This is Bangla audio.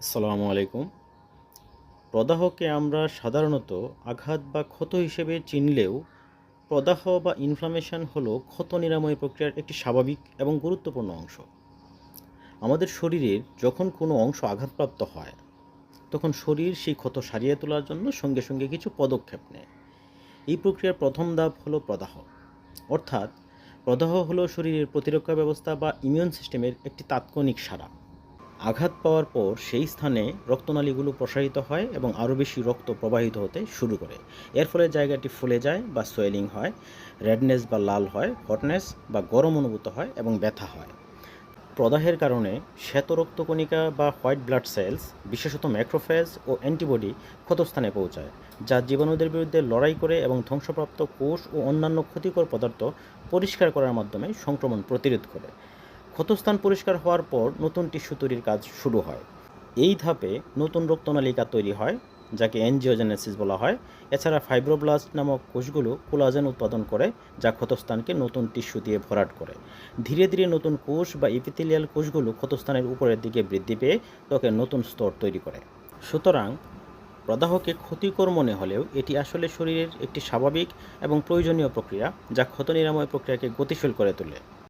আসসালামু আলাইকুম। প্রদাহকে আমরা সাধারণত আঘাত বা ক্ষত হিসেবে চিনলেও প্রদাহ বা ইনফ্লামেশন হলো ক্ষত নিরাময় প্রক্রিয়ার একটি স্বাভাবিক এবং গুরুত্বপূর্ণ অংশ। আমাদের শরীরের যখন কোনো অংশ আঘাতপ্রাপ্ত হয়, তখন শরীর সেই ক্ষত সারিয়ে তোলার জন্য সঙ্গে সঙ্গে কিছু পদক্ষেপ নেয়। এই প্রক্রিয়ার প্রথম ধাপ হলো প্রদাহ। অর্থাৎ প্রদাহ হলো শরীরের প্রতিরক্ষা ব্যবস্থা বা ইমিউন সিস্টেমের একটি তাৎক্ষণিক সাড়া। আঘাত পাওয়ার পর সেই স্থানে রক্তনালীগুলো প্রসারিত হয় এবং আরও বেশি রক্ত প্রবাহিত হতে শুরু করে। এর ফলে জায়গাটি ফুলে যায় বা সোয়েলিং হয়, রেডনেস বা লাল হয়, হটনেস বা গরম অনুভূত হয় এবং ব্যথা হয়। প্রদাহের কারণে শ্বেত রক্তকণিকা বা হোয়াইট ব্লাড সেলস, বিশেষত ম্যাক্রোফেজ ও অ্যান্টিবডি, ক্ষতস্থানে পৌঁছায়, যা জীবাণুদের বিরুদ্ধে লড়াই করে এবং ধ্বংসপ্রাপ্ত কোষ ও অন্যান্য ক্ষতিকর পদার্থ পরিষ্কার করার মাধ্যমে সংক্রমণ প্রতিরোধ করে। ক্ষতস্থান পরিষ্কার হওয়ার পর নতুন টিস্যু তৈরির কাজ শুরু হয়। এই ধাপে নতুন রক্তনালিকা তৈরি হয়, যাকে এনজিওজেনেসিস বলা হয়। এছাড়া ফাইব্রোব্লাস্ট নামক কোষগুলো কোলাজেন উৎপাদন করে, যা ক্ষতস্থানকে নতুন টিস্যু দিয়ে ভরাট করে। ধীরে ধীরে নতুন কোষ বা ইপিথেলিয়াল কোষগুলো ক্ষতস্থানের উপরের দিকে বৃদ্ধি পেয়ে ত্বকের নতুন স্তর তৈরি করে। সুতরাং প্রদাহকে ক্ষতিকর মনে হলেও এটি আসলে শরীরের একটি স্বাভাবিক এবং প্রয়োজনীয় প্রক্রিয়া, যা ক্ষত নিরাময় প্রক্রিয়াকে গতিশীল করে তোলে।